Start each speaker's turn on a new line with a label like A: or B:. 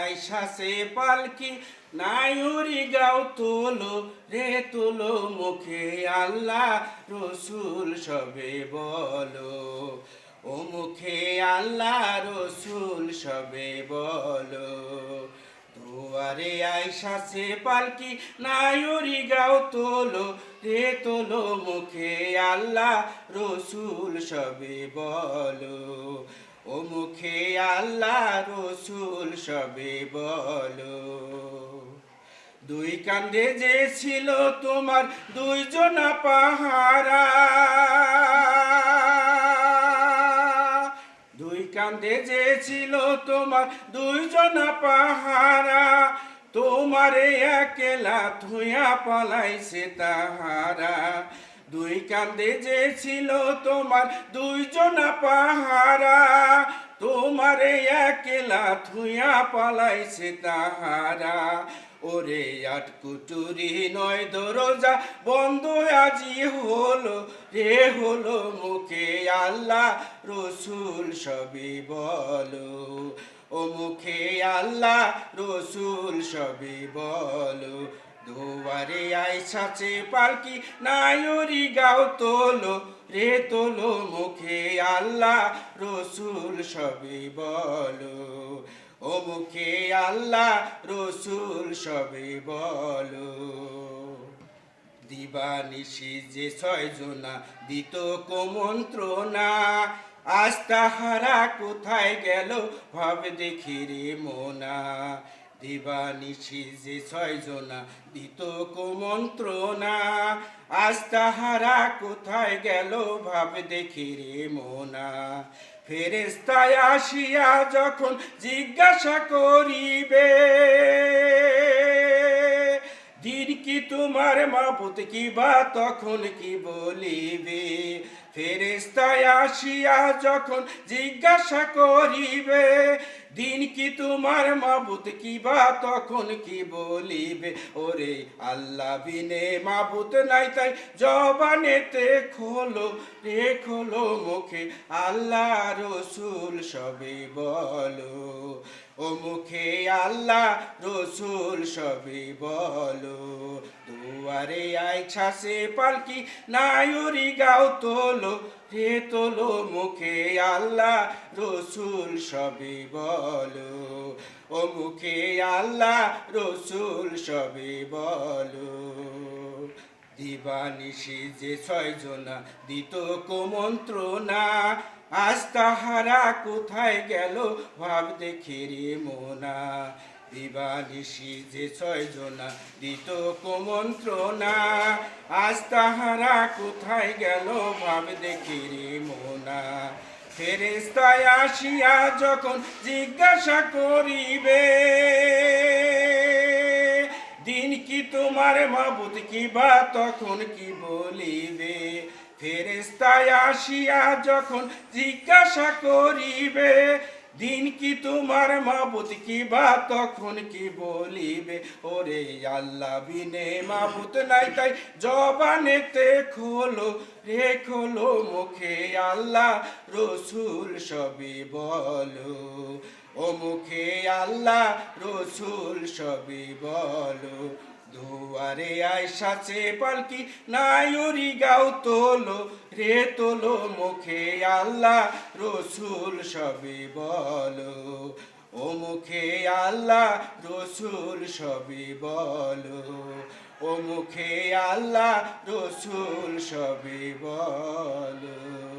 A: আইসাসে পালকি নায়ুরি গাও তোলো রে, তোলো মুখে আল্লাহ রসুল সবে বলো। ও মুখে আল্লাহ রসুল সবে বলো। দুয়ারে আইসাসে পালকি নায়ুরি গাও তোলো রে, তোলো মুখে আল্লাহ রসুল সবে বলো। ও মুখে আল্লাহ রসুল সবে বলো। দুই কান্দে যে ছিল তোমার দুইজনা পাহারা। দুই কান্দে যে ছিল তোমার দুইজনা পাহারা। তোমারে একেলা থুয়া পালাইছে তাহারা। দুই কান্দে যে ছিল তোমার দুইজনা পাহারা, তোমারে একেলা থুয়া পালাইছে তাহারা। ওরে আট কুটুরি নয় দরজা বন্ধ আজি হলো রে হলো মুখে আল্লাহ, রসুল সবই বলো। ও মুখে আল্লাহ, রসুল সবই বলো। দুয়ারে আইসাছে পালকি, নায়রি গাও তোলো, রে তোলো মুখে আল্লাহ, রসুল সবে বলো। ও মুখে আল্লাহ, রসুল সবে বলো। দিবানিশি যে ছয় জনা, দিত কুমন্ত্রণা, আজ তাহারা কোথায় গেল, ভাব দেখি রে মোনা। দিবানিশি যে ছয় জনা দিত কুমন্ত্রণা আজ তাহারা কোথায় গেল ভাব দেখি রে মোনা। ফেরেস্তায় আসিয়া যখন জিজ্ঞাসা করিবে দিন কি তোমার মাপুত কি বা তখন কি বলিবে? ফেরেস্তায় আসিয়া যখন জিজ্ঞাসা করিবে, দিন কি তোমার মাবুত কি বা তখন কি বলিবে? ওরে আল্লাহ বিনে মাবুত নাই তাই জবানেতে খোলো, রে খোলো মুখে, আল্লাহ রসুল সবে বলো। ও মুখে আল্লাহ, রসুল সবে বলো। দুয়ারে আইছাসে পালকি, নায়ুরি গাও তোলো। রে তোলো মুখে আল্লাহ, রসুল সবে বলো। ও মুখে আল্লাহ, রসুল সবে বলো। দিবানিশি যে ছয় জনা দিত কুমন্ত্রণা। আজ তাহারা কোথায় গেল, ভাব দেখে রে মোনা। দিবানিশি যে ছয় জনা দিত কুমন্ত্রণা। আজ তাহারা কোথায় গেল, ভাব দেখে মোনা। ফেরেস্তায় আসিয়া যখন জিজ্ঞাসা করিবে কি তোমার মাবুত কি বা তখন কি বলিবে? ফেরেস্তায় আসিয়া যখন জিজ্ঞাসা করিবে দিন কি তোমার মাবুত কি বা তখন কি বলিবে? ওরে আল্লাহ, বিনে মাবুত নাই, তাই জবানেতে খোলো রে খোলো মুখে আল্লাহ, রসুল সবই বলো। ও মুখে আল্লাহ, রসুল সবই বলো। দুয়ারে আইসাছে পালকি নায়ুরি গাও তোলো, রে তোলো মুখে আল্লাহ, রসুল সবই বলো। ও মুখে আল্লাহ, রসুল সবই বলো। ও মুখে আল্লাহ, রসুল সবই বলো।